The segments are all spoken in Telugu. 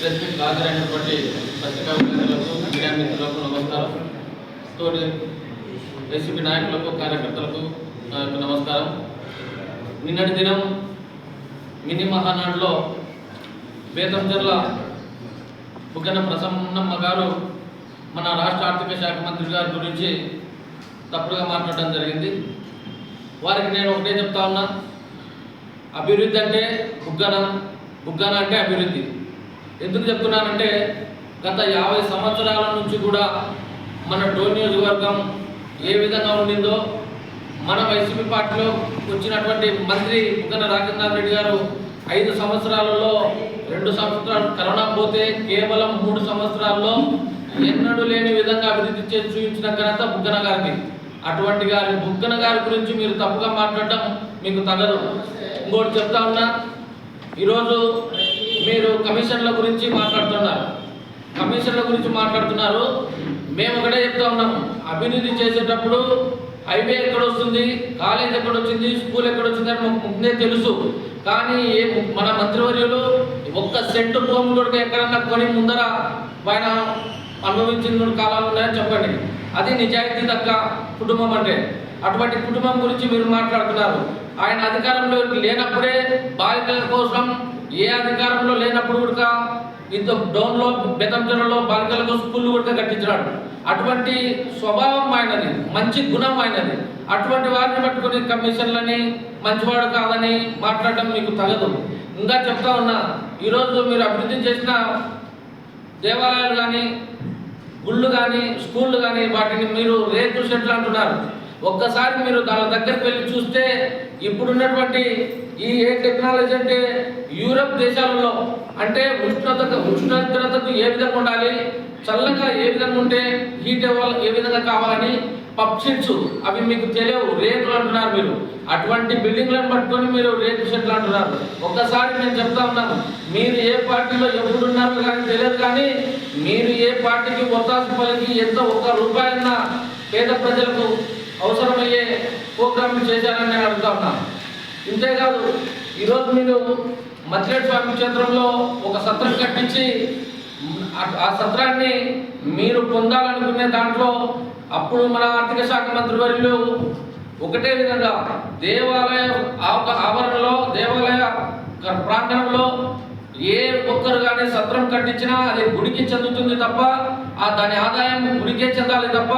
ప్రెస్ హాజరైనటువంటి పత్రికా విలేకరులకు మీడియా మిత్రులకు నమస్కారం. తోటి వైసీపీ నాయకులకు కార్యకర్తలకు నమస్కారం. నిన్నటి దినం మినీ మహానాడులో బేతంచెర్ల బుగ్గన ప్రసన్నమ్మ గారు మన రాష్ట్ర ఆర్థిక శాఖ మంత్రి గారి గురించి తప్పుడుగా మాట్లాడడం జరిగింది. వారికి నేను ఒకటే చెప్తా ఉన్నా. అభివృద్ధి అంటే బుగ్గన బుగ్గన అంటే అభివృద్ధి. ఎందుకు చెప్తున్నానంటే గత యాభై సంవత్సరాల నుంచి కూడా మన టోల్ నియోజకవర్గం ఏ విధంగా ఉండిందో మన వైసీపీ పార్టీలో వచ్చినటువంటి మంత్రి ముగ్గన రాజేంద్ర రెడ్డి గారు ఐదు సంవత్సరాలలో రెండు సంవత్సరాలు కరోనా పోతే కేవలం మూడు సంవత్సరాల్లో ఎన్నడూ లేని విధంగా అభివృద్ధి చేసి చూపించిన ఘనత బుగ్గన గారిని అటువంటి గారి బుగ్గన గారి గురించి మీరు తప్పుగా మాట్లాడడం మీకు తగదు. ఇంకోటి చెప్తా ఉన్నా ఈరోజు మీరు కమిషన్ల గురించి మాట్లాడుతున్నారు. కమిషన్ల గురించి మాట్లాడుతున్నారు. మేము ఒకటే చెప్తా ఉన్నాము. అభివృద్ధి చేసేటప్పుడు హైవే ఎక్కడ వస్తుంది కాలేజ్ ఎక్కడ వచ్చింది స్కూల్ ఎక్కడ వచ్చింది అని మాకు ముందే తెలుసు. కానీ ఏ మన మంత్రివర్యులు ఒక్క సెంటు భూమి కూడా ఎక్కడన్నా కొని ముందర పైన అనుభవించిన కాలాలు ఉన్నాయని చెప్పండి. అది నిజాయితీ దక్క కుటుంబం అంటే. అటువంటి కుటుంబం గురించి మీరు మాట్లాడుతున్నారు. ఆయన అధికారంలో లేనప్పుడే బాలికల కోసం ఏ అధికారంలో లేనప్పుడు కూడా ఇంత డౌన్లో బెతంజనలో బాలికలకు స్కూళ్ళు కూడా కట్టించినాడు. అటువంటి స్వభావం ఆయనది మంచి గుణం ఆయనది. అటువంటి వారిని పట్టుకుని కమిషన్లని మంచివాడు కాదని మాట్లాడటం మీకు తగదు. ఇంకా చెప్తా ఉన్నా ఈరోజు మీరు అభివృద్ధి చేసిన దేవాలయాలు కానీ గుళ్ళు కానీ స్కూళ్ళు కానీ వాటిని మీరు రేకు షెడ్లు అంటున్నారు. ఒక్కసారి మీరు దాని దగ్గరికి వెళ్ళి చూస్తే ఇప్పుడున్నటువంటి ఈ ఏ టెక్నాలజీ అంటే యూరప్ దేశాలలో అంటే ఉష్ణోగ్రత ఉష్ణోగ్రతకు ఏ విధంగా ఉండాలి చల్లగా ఏ విధంగా ఉంటే హీట్ ఏ విధంగా కావాలని పప్ షీట్స్ అవి మీకు తెలియవు రేకులు అంటున్నారు మీరు. అటువంటి బిల్డింగ్లను పట్టుకొని మీరు రేకు షెడ్లు అంటున్నారు. ఒక్కసారి నేను చెప్తా ఉన్నాను మీరు ఏ పార్టీలో ఎప్పుడున్నారో కానీ తెలియదు కానీ మీరు ఏ పార్టీకి ఒత్తాసు పలికి ఎంత ఒక్క రూపాయన్నా పేద ప్రజలకు అవసరమయ్యే ప్రోగ్రాంలు చేశారని నేను అడుగుతా ఉన్నాను ఇంతేకాదు ఈరోజు మీరు మద్రేడ్ స్వామి క్షేత్రంలో ఒక సత్రం కట్టించి ఆ- సత్రాన్ని మీరు పొందాలనుకునే దాంట్లో అప్పుడు మన ఆర్థిక శాఖ మంత్రి వర్యులు ఒకటే విధంగా దేవాలయ ఆవరణలో దేవాలయ ప్రాంగణంలో ఏ ఒక్కరు కానీ సత్రం కట్టించినా అది గుడికి చెందుతుంది తప్ప ఆ దాని ఆదాయం గుడికే చెందాలి తప్ప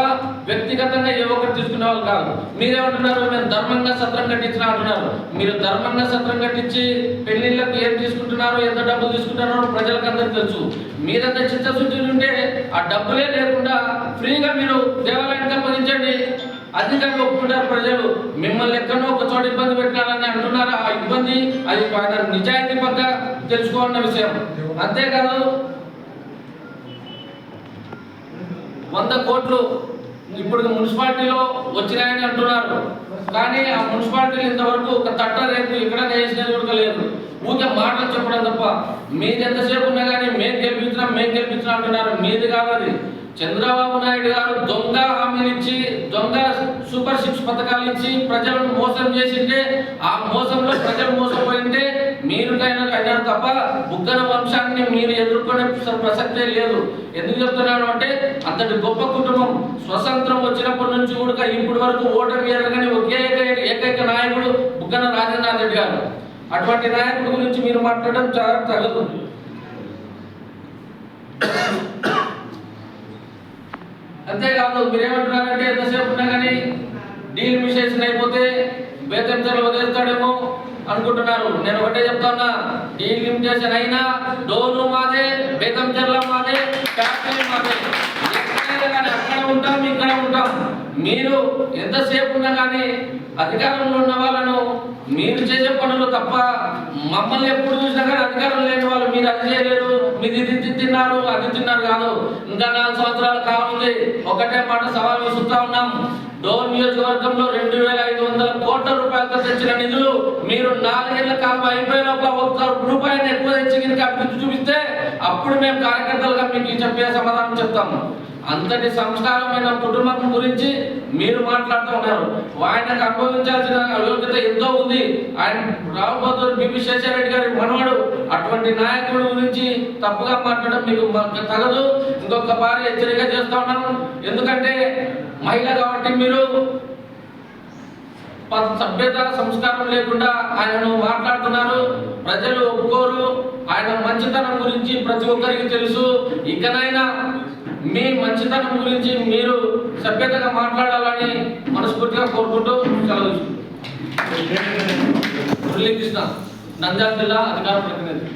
వ్యక్తిగతంగా ఏ ఒక్కరు తీసుకునే వాళ్ళు కాదు. మీరేమంటున్నారు? మేము ధర్మంగా సత్రం కట్టించిన అంటున్నారు. మీరు ధర్మంగా సత్రం కట్టించి పెళ్ళిళ్ళకు ఏం తీసుకుంటున్నారో? ఎంత డబ్బులు తీసుకుంటున్నారో? ప్రజలకు అందరికీ తెలుసు. మీరంత చిత్తశుద్ధి ఉంటే ఆ డబ్బులే లేకుండా ఫ్రీగా మీరు దేవాలయానికి సంపాదించండి అధికంగా ఒప్పుకుంటారు ప్రజలు. మిమ్మల్ని ఎక్కడో ఒక చోట ఇబ్బంది పెట్టాలని అంటున్నారు? ఆ ఇబ్బంది అది నిజాయితీ పక్క తెలుసుకోవాలన్న విషయం. అంతేకాదు వంద కోట్లు ఇప్పుడు మున్సిపాలిటీలో వచ్చినాయని అంటున్నారు. కానీ ఆ మున్సిపాలిటీలు ఇంతవరకు ఒక తట్ట రేపు ఇక్కడ వేసినది కూడా లేదు ఊకే మాటలు చెప్పడం తప్ప మీది ఎంతసేపు ఉన్నా కానీ మేము గెలిపించినాం మేము గెలిపించినాం అంటున్నారు. మీది కాదు అది. చంద్రబాబు నాయుడు గారు దొంగ హామీలు ఇచ్చి దొంగ సూపర్ సిక్స్ పథకాలు ఇచ్చి ప్రజలను మోసం చేసింటే ఆ మోసంలో ప్రజలు మోసపోయింటే మీరు అయినా అయినారు తప్ప బుగ్గన వంశాన్ని మీరు ఎదుర్కొనే ప్రసక్తే లేదు. ఎందుకు చెప్తున్నాను అంటే అంతటి గొప్ప కుటుంబం స్వతంత్రం వచ్చినప్పటి నుంచి కూడా ఇప్పటి వరకు ఓటమి ఎరగని ఒకే ఏకైక- ఏకైక నాయకుడు బుగ్గన రాజేంద్ర రెడ్డి గారు. అటువంటి నాయకుడి గురించి మీరు మాట్లాడడం చాలా తగదు అంతేకాదు మీరేమంటున్నారంటే ఎంతసేపు ఉన్నా కానీ డీల్ అయిపోతే బేతంచలు వదిలేస్తాడేమో అనుకుంటున్నారు. నేను ఒకటే చెప్తాన్నా డీల్ అయినా డోను మాదే బేతంచర్ల మాదే ఫ్యాక్టరీ మాదే. కానీ అక్కడ ఉంటాం ఇక్కడ ఉంటాం. మీరు ఎంతసేపు ఉన్నా కానీ అధికారంలో ఉన్న వాళ్ళను మీరు చేసే పనులు తప్ప మమ్మల్ని ఎప్పుడు చూసినా కానీ అధికారం లేని వాళ్ళు మీరు అది చేయలేరు. మీరు ఇది ఇది తిన్నారు అది తిన్నారు కాదు. ఇంకా నాలుగు సంవత్సరాల కాలం ఉంది. ఒకటే మాట సవాల్ విసురుతా ఉన్నాం. డోర్ నియోజకవర్గంలో రెండు వేల ఐదు వందల కోట్ల రూపాయలతో తెచ్చిన నిధులు మీరు నాలుగేళ్ళ కాలం అయిపోయిన లోపల ఒక్క రూపాయిని ఎక్కువ తెచ్చి కనుక అభివృద్ధి చూపిస్తే అప్పుడు మేము కార్యకర్తలుగా మీకు చెప్పే సమాధానం చెప్తాము అంతటి సంస్కారమైన కుటుంబం గురించి మీరు మాట్లాడుతూ ఉన్నారు. ఆయనకు అనుభవించాల్సిన యోగ్యత ఎంతో ఉంది. ఆయన రావుబోతూరు బిపి శేషారెడ్డి గారి మనవడు. అటువంటి నాయకుడు గురించి తప్పుగా మాట్లాడడం మీకు తగదు. ఇంకొక భారీ హెచ్చరిక చేస్తూ ఉన్నాను. ఎందుకంటే మహిళ కాబట్టి మీరు ప- సభ్యత సంస్కారం లేకుండా ఆయనను మాట్లాడుతున్నారు. ప్రజలు ఒప్పుకోరు. ఆయన మంచితనం గురించి ప్రతి ఒక్కరికి తెలుసు. ఇకనైనా మీ మంచితనం గురించి మీరు సభ్యతగా మాట్లాడాలని మనస్ఫూర్తిగా కోరుకుంటూ సెలవు తీసుకుంటున్నాను. మురళీకృష్ణ నంద్యాల జిల్లా అధికార ప్రతినిధి.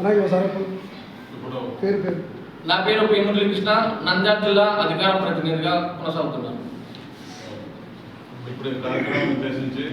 అలాగే ఒకసారి ఇప్పుడు పేరు పేరు. నా పేరు పి. మురళీకృష్ణ నంద్యాల జిల్లా అధికార ప్రతినిధిగా కొనసాగుతున్నాను. ఇప్పుడు కార్యక్రమం ఉద్దేశించి